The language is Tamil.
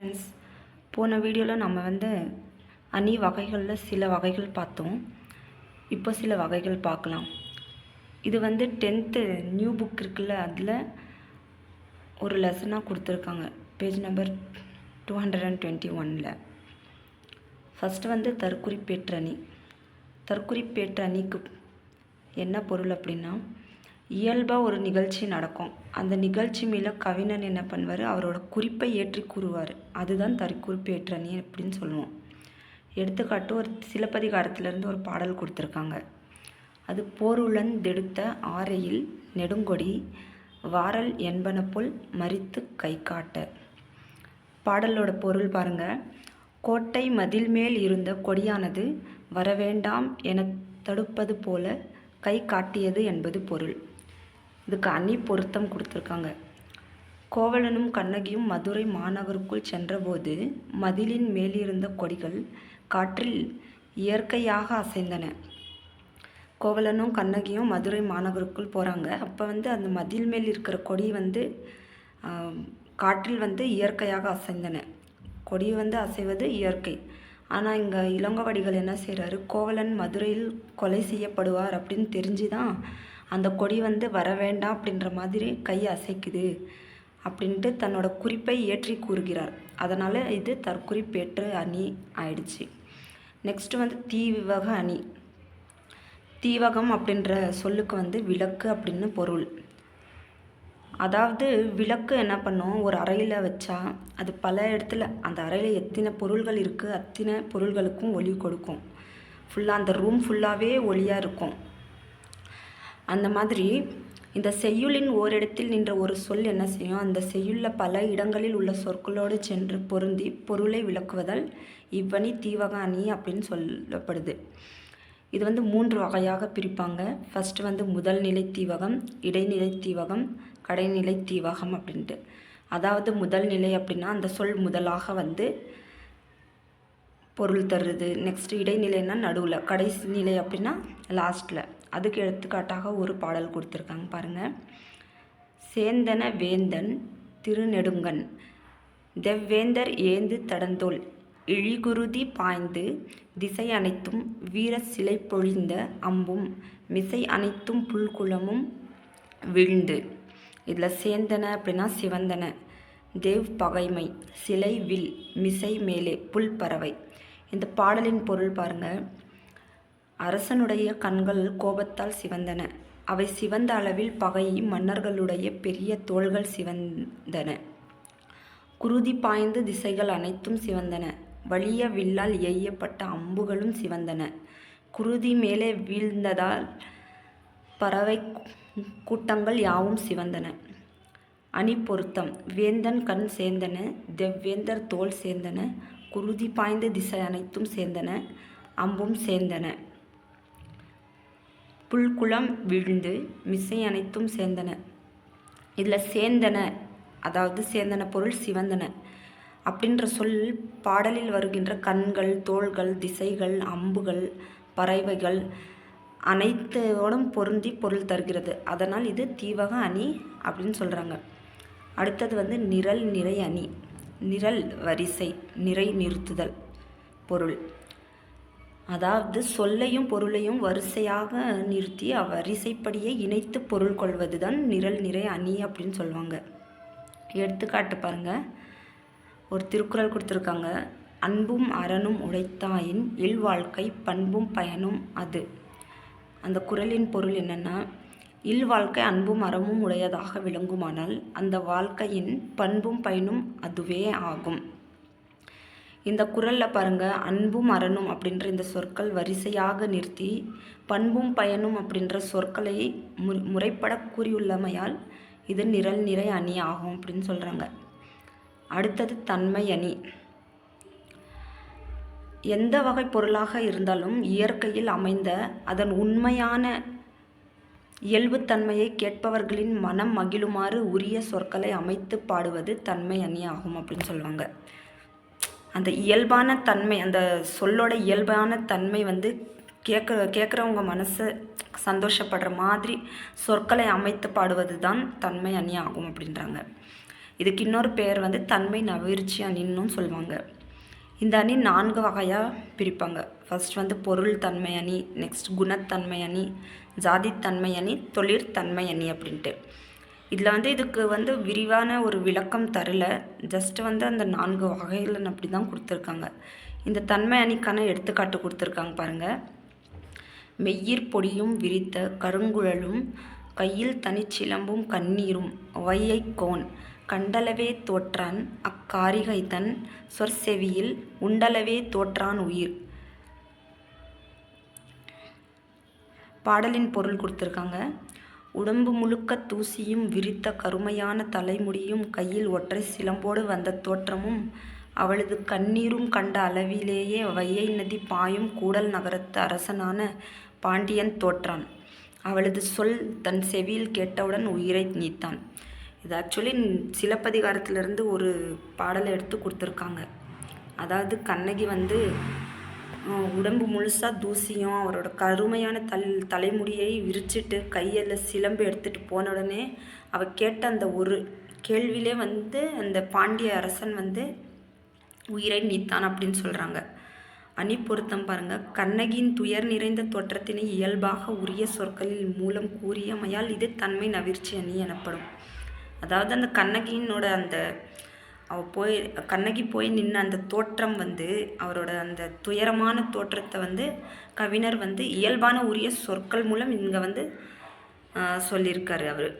ஃப்ரெண்ட்ஸ் போன வீடியோவில் நம்ம வந்து அணி வகைகளில் சில வகைகள் பார்த்தோம். இப்போ சில வகைகள் பார்க்கலாம். இது வந்து டென்த்து நியூ புக் இருக்குல்ல அதில் ஒரு லெசனாக கொடுத்துருக்காங்க. Page number two hundred and twenty ஒனில் ஃபஸ்ட்டு வந்து தற்குறிப்பேற்றணி தற்குறிப்பேற்ற அணிக்கு என்ன பொருள் அப்படின்னா இயல்பாக ஒரு நிகழ்ச்சி நடக்கும். அந்த நிகழ்ச்சி மேலே கவிஞன் என்ன பண்ணுவார்? அவரோட குறிப்பை ஏற்றி கூறுவார். அதுதான் தற்குறிப்பேற்ற அணி அப்படின்னு சொல்லுவோம். எடுத்துக்காட்டு ஒரு சிலப்பதிகாரத்திலேருந்து ஒரு பாடல் கொடுத்துருக்காங்க. அது போருளன் தெடுத்த ஆரையில் நெடுங்கொடி வாரல் என்பன போல் மறித்து கை காட்ட பாடலோட பொருள் பாருங்க. கோட்டை மதில் மேல் இருந்த கொடியானது வரவேண்டாம் என தடுப்பது போல கை காட்டியது என்பது பொருள். இதுக்கு அணி பொருத்தம் கொடுத்துருக்காங்க. கோவலனும் கண்ணகியும் மதுரை மாநகருக்குள் சென்றபோது மதிலின் மேலிருந்த கொடிகள் காற்றில் இயற்கையாக அசைந்தன. கோவலனும் கண்ணகியும் மதுரை மாநகருக்குள் போகிறாங்க அப்போ வந்து அந்த மதில் மேல் இருக்கிற கொடி வந்து காற்றில் வந்து இயற்கையாக அசைந்தன. கொடி வந்து அசைவது இயற்கை. ஆனால் இங்கே இளங்கவடிகள் என்ன செய்கிறாரு கோவலன் மதுரையில் கொலை செய்யப்படுவார் அப்படின்னு தெரிஞ்சு தான் அந்த கொடி வந்து வர வேண்டாம் அப்படின்ற மாதிரி கை அசைக்குது அப்படின்ட்டு தன்னோட குறிப்பை ஏற்றி கூறுகிறார். அதனால் இது தற்குறிப்பேற்று அணி ஆயிடுச்சு. நெக்ஸ்ட் வந்து தீவிவக அணி. தீவகம் அப்படின்ற சொல்லுக்கு வந்து விளக்கு அப்படின்னு பொருள். அதாவது விளக்கு என்ன பண்ணும்? ஒரு அறையில் வச்சா அது பல இடத்துல அந்த அறையில் எத்தனை பொருள்கள் இருக்குது அத்தனை பொருள்களுக்கும் ஒளி கொடுக்கும். ஃபுல்லாக அந்த ரூம் ஃபுல்லாகவே ஒளியாக இருக்கும். அந்த மாதிரி இந்த செய்யுளின் ஓரிடத்தில் நின்ற ஒரு சொல் என்ன செய்யும்? அந்த செய்யுளில் பல இடங்களில் உள்ள சொற்களோடு சென்று பொருந்தி பொருளை விளக்குவதால் இவ்வணி தீவக அணி அப்படின்னு சொல்லப்படுது. இது வந்து மூன்று வகையாக பிரிப்பாங்க. ஃபஸ்ட்டு வந்து முதல் நிலை தீவகம் இடைநிலை தீவகம் கடைநிலை தீவகம் அப்படின்ட்டு. அதாவது முதல் நிலை அப்படின்னா அந்த சொல் முதலாக வந்து பொருள் தருது. நெக்ஸ்ட் இடைநிலைன்னா நடுவில் கடைசி நிலை அப்படின்னா லாஸ்ட்டில் அதுக்கு எடுத்துக்காட்டாக ஒரு பாடல் கொடுத்துருக்காங்க பாருங்கள் சேந்தன வேந்தன் திருநெடுங்கன் தெவ்வேந்தர் ஏந்து தடந்தோல் இழிகுருதி பாய்ந்து திசை அனைத்தும் வீர சிலை பொழிந்த அம்பும் மிசை அனைத்தும் புல்குளமும் விழுந்து. இதில் சேந்தன அப்படின்னா சிவந்தன தேவ் பகைமை சிலை வில் மிசை மேலே புல் பறவை இந்த பாடலின் பொருள் பாருங்க. அரசனுடைய கண்கள் கோபத்தால் சிவந்தன. அவை சிவந்த அளவில் பகை மன்னர்களுடைய பெரிய தோள்கள் சிவந்தன. குருதி பாய்ந்து திசைகள் அனைத்தும் சிவந்தன. வலிய வில்லால் எய்யப்பட்ட அம்புகளும் சிவந்தன. குருதி மேலே வீழ்ந்ததால் பறவை கூட்டங்கள் யாவும் சிவந்தன. அணி பொருத்தம். வேந்தன் கண் சேர்ந்தன தெவ்வேந்தர் தோல் சேர்ந்தன குருதி பாய்ந்த திசை அனைத்தும் சேர்ந்தன அம்பும் சேர்ந்தன. புல்குளம் விழுந்து மிசை அனைத்தும் சேர்ந்தன. இதில் சேர்ந்தன அதாவது சேர்ந்தன பொருள் சிவந்தன. அப்படின்ற சொல் பாடலில் வருகின்ற கண்கள் தோள்கள் திசைகள் அம்புகள் பறவைகள் அனைத்தோடும் பொருந்தி பொருள் தருகிறது. அதனால் இது தீவக அணி அப்படின்னு சொல்கிறாங்க அடுத்தது வந்து நிரல் நிறை அணி நிரல் வரிசை நிறை நிறுத்துதல் பொருள். அதாவது சொல்லையும் பொருளையும் வரிசையாக நிறுத்தி அவ்வரிசைப்படியே இணைத்து பொருள் கொள்வது தான் நிரல் நிறை அணி அப்படின்னு சொல்லுவாங்க. எடுத்துக்காட்டு பாருங்கள் ஒரு திருக்குறள் கொடுத்துருக்காங்க. அன்பும் அறனும் உடைத்தாயின் இல்வாழ்க்கை பண்பும் பயனும் அது. அந்த குறளின் பொருள் என்னன்னா இல்வாழ்க்கை அன்பும் அறமும் உடையதாக விளங்குமானால் அந்த வாழ்க்கையின் பண்பும் பயனும் அதுவே ஆகும். இந்த குரலில் பாருங்க அன்பும் அறனும் அப்படின்ற இந்த சொற்கள் வரிசையாக நிறுத்தி பண்பும் பயனும் அப்படின்ற சொற்களை மு முறைப்பட கூறியுள்ளமையால் இது நிரல் நிறை அணி ஆகும் அப்படின்னு சொல்கிறாங்க அடுத்தது தன்மை அணி. எந்த வகை பொருளாக இருந்தாலும் இயற்கையில் அமைந்த அதன் உண்மையான இயல்புத்தன்மையை கேட்பவர்களின் மனம் மகிழுமாறு உரிய சொற்களை அமைத்து பாடுவது தன்மை அணி ஆகும் அப்படின்னு சொல்லுவாங்க அந்த இயல்பான தன்மை அந்த சொல்லோட இயல்பான தன்மை வந்து கேட்குற கேட்குறவங்க மனசு சந்தோஷப்படுற மாதிரி சொற்களை அமைத்து பாடுவது தான் தன்மை அணி ஆகும் அப்படின்றாங்க. இதுக்கு இன்னொரு பேர் வந்து தன்மை நவிர்ச்சி அணின்னும் சொல்லுவாங்க. இந்த அணி நான்கு வகையாக பிரிப்பாங்க. ஃபர்ஸ்ட் வந்து பொருள் தன்மை அணி நெக்ஸ்ட் குணத்தன்மை அணி ஜாதித்தன்மை அணி தொழிற்தன்மை அணி அப்படின்ட்டு. இதில் வந்து இதுக்கு வந்து விரிவான ஒரு விளக்கம் தரல. ஜஸ்ட் வந்து அந்த நான்கு வகைகள் அப்படி தான் கொடுத்துருக்காங்க. இந்த தன்மை அணிக்கான எடுத்துக்காட்டு கொடுத்துருக்காங்க பாருங்கள் மெய்யிற் பொடியும் விரித்த கருங்குழலும் கையில் தனிச்சிலம்பும் கண்ணீரும் ஒய்யை கோன் கண்டளவே தோற்றான் அக்காரிகைதன் சொற்செவியில் உண்டளவே தோற்றான் உயிர். பாடலின் பொருள் கொடுத்துருக்காங்க. உடம்பு முழுக்க தூசியும் விரித்த கருமையான தலைமுடியும் கையில் ஒற்றை சிலம்போடு வந்த தோற்றமும் அவளது கண்ணீரும் கண்ட அளவிலேயே வையை நதி பாயும் கூடல் நகரத்து அரசனான பாண்டியன் தோற்றான். அவளது சொல் தன் செவியில் கேட்டவுடன் உயிரை நீத்தான். இது ஆக்சுவலி சிலப்பதிகாரத்திலிருந்து ஒரு பாடலை எடுத்து கொடுத்துருக்காங்க. அதாவது கண்ணகி வந்து உடம்பு முழுசாக தூசியும் அவரோட கருமையான தல் தலைமுடியை விரிச்சிட்டு கையில் சிலம்பு எடுத்துகிட்டு போன உடனே அவள் கேட்ட அந்த ஒரு கேள்வியிலே வந்து அந்த பாண்டிய அரசன் வந்து உயிரை நீத்தான் அப்படின்னு சொல்கிறாங்க அணி பொருத்தம் பாருங்க. கண்ணகியின் துயர் நிறைந்த தோற்றத்தினை இயல்பாக உரிய சொற்களில் மூலம் கூறியமையால் இது தன்மை நவிர்ச்சி அணி எனப்படும். அதாவது அந்த கண்ணகியினோட அந்த அவ போய் கண்ணகி போய் நின்ன அந்த தோற்றம் வந்து அவரோட அந்த துயரமான தோற்றத்தை வந்து கவிஞர் வந்து இயல்பான உரிய சொற்கள் மூலம் இங்கே வந்து சொல்லியிருக்காரு அவர்.